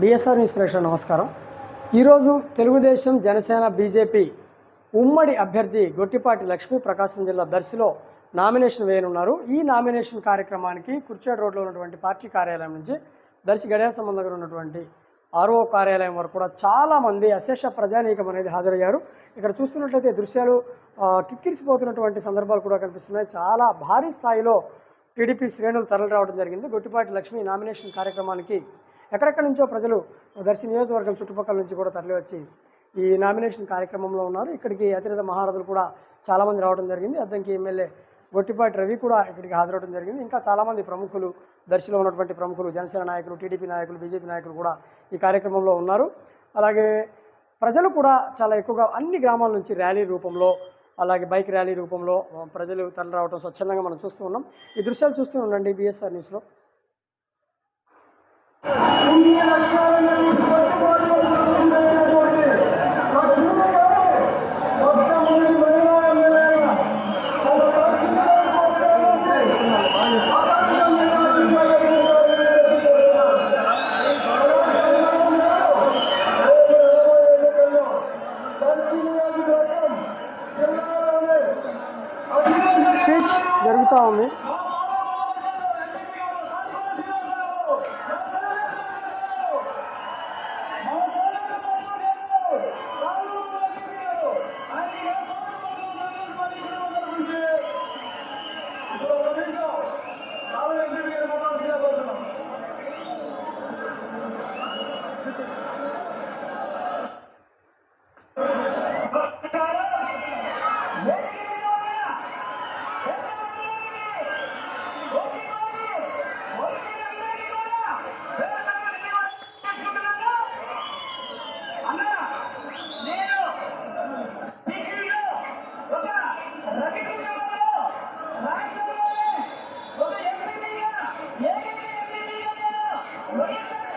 BSR news ప్రేక్షకులకు నమస్కారం. ఈరోజు తెలుగుదేశం జనసేన బీజేపీ ఉమ్మడి అభ్యర్థి గొట్టిపాటి లక్ష్మీ ప్రకాశం జిల్లా దర్శిలో నామినేషన్ వేయనున్నారు. ఈ నామినేషన్ కార్యక్రమానికి కుర్చేడు రోడ్లో ఉన్నటువంటి పార్టీ కార్యాలయం నుంచి దర్శి గడియా సంబంధంగా ఉన్నటువంటి ఆర్ఓ కార్యాలయం వరకు కూడా చాలామంది అశేష ప్రజానీకం అనేది హాజరయ్యారు. ఇక్కడ చూస్తున్నట్లయితే దృశ్యాలు కిక్కిరిసిపోతున్నటువంటి సందర్భాలు కూడా కనిపిస్తున్నాయి. చాలా భారీ స్థాయిలో టీడీపీ శ్రేణులు తరలి రావడం జరిగింది. గొట్టిపాటి లక్ష్మి నామినేషన్ కార్యక్రమానికి ఎక్కడెక్కడి నుంచో ప్రజలు దర్శి నియోజకవర్గం చుట్టుపక్కల నుంచి కూడా తరలి వచ్చి ఈ నామినేషన్ కార్యక్రమంలో ఉన్నారు. ఇక్కడికి అతిరథ మహారథులు కూడా చాలామంది రావడం జరిగింది. అద్దంకి ఎమ్మెల్యే గొట్టిపాటి రవి కూడా ఇక్కడికి హాజరవడం జరిగింది. ఇంకా చాలామంది ప్రముఖులు దర్శిలో ఉన్నటువంటి ప్రముఖులు జనసేన నాయకులు టీడీపీ నాయకులు బీజేపీ నాయకులు కూడా ఈ కార్యక్రమంలో ఉన్నారు. అలాగే ప్రజలు కూడా చాలా ఎక్కువగా అన్ని గ్రామాల నుంచి ర్యాలీ రూపంలో అలాగే బైక్ ర్యాలీ రూపంలో ప్రజలు తరలి రావడం స్వచ్ఛందంగా మనం చూస్తూ ఉన్నాం. ఈ దృశ్యాలు చూస్తూ ఉండండి బిఎస్ఆర్ న్యూస్లో. స్పీచ్ జరుగుతూ ఉంది రాష్ట్రంలోనే ఒక ఎంపీగా ఏకైక ఎంపీగా నేను వైఎస్ఆర్